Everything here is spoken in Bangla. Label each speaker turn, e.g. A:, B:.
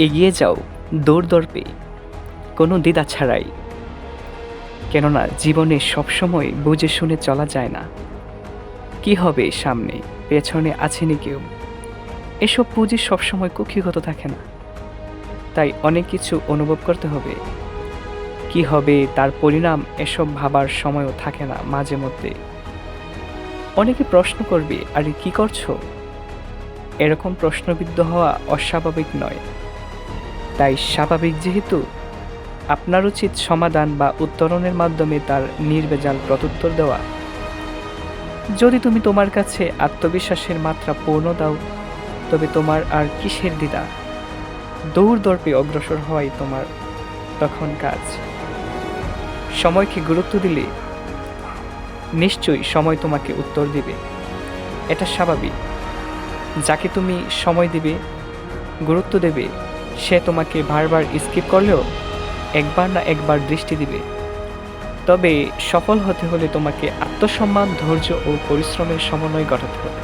A: এগিয়ে যাও, দৌড় দর্পে কোনো দ্বিধা ছাড়াই। কেননা জীবনে সবসময় বুঝে শুনে চলা যায় না। কি হবে সামনে, পেছনে আছেনি কেউ? এসব পুঁজি সবসময় কক্ষিগত থাকে না। তাই অনেক কিছু অনুভব করতে হবে। কি হবে তার পরিণাম এসব ভাবার সময়ও থাকে না মাঝে মধ্যে। অনেকে প্রশ্ন করবে, আরে কি করছ? এরকম প্রশ্নবিদ্ধ হওয়া অস্বাভাবিক নয়। তাই স্বাভাবিক যেহেতু, আপনার উচিত সমাধান বা উত্তরণের মাধ্যমে তার নির্বেজাল প্রত্যুত্তর দেওয়া। যদি তুমি তোমার কাছে আত্মবিশ্বাসের মাত্রা পূর্ণ দাও, তবে তোমার আর কিসের দ্বিধা? দৌড় দর্পে অগ্রসর হওয়াই তোমার তখন কাজ। সময়কে গুরুত্ব দিলে নিশ্চয়ই সময় তোমাকে উত্তর দিবে। এটা স্বাভাবিক। যাকে তুমি সময় দিবে, গুরুত্ব দেবে সে তোমাকে বারবার স্কিপ করলেও একবার না একবার দৃষ্টি দিবে। তবে সফল হতে হলে তোমাকে আত্মসম্মান, ধৈর্য ও পরিশ্রমের সমন্বয় ঘটাতে হবে।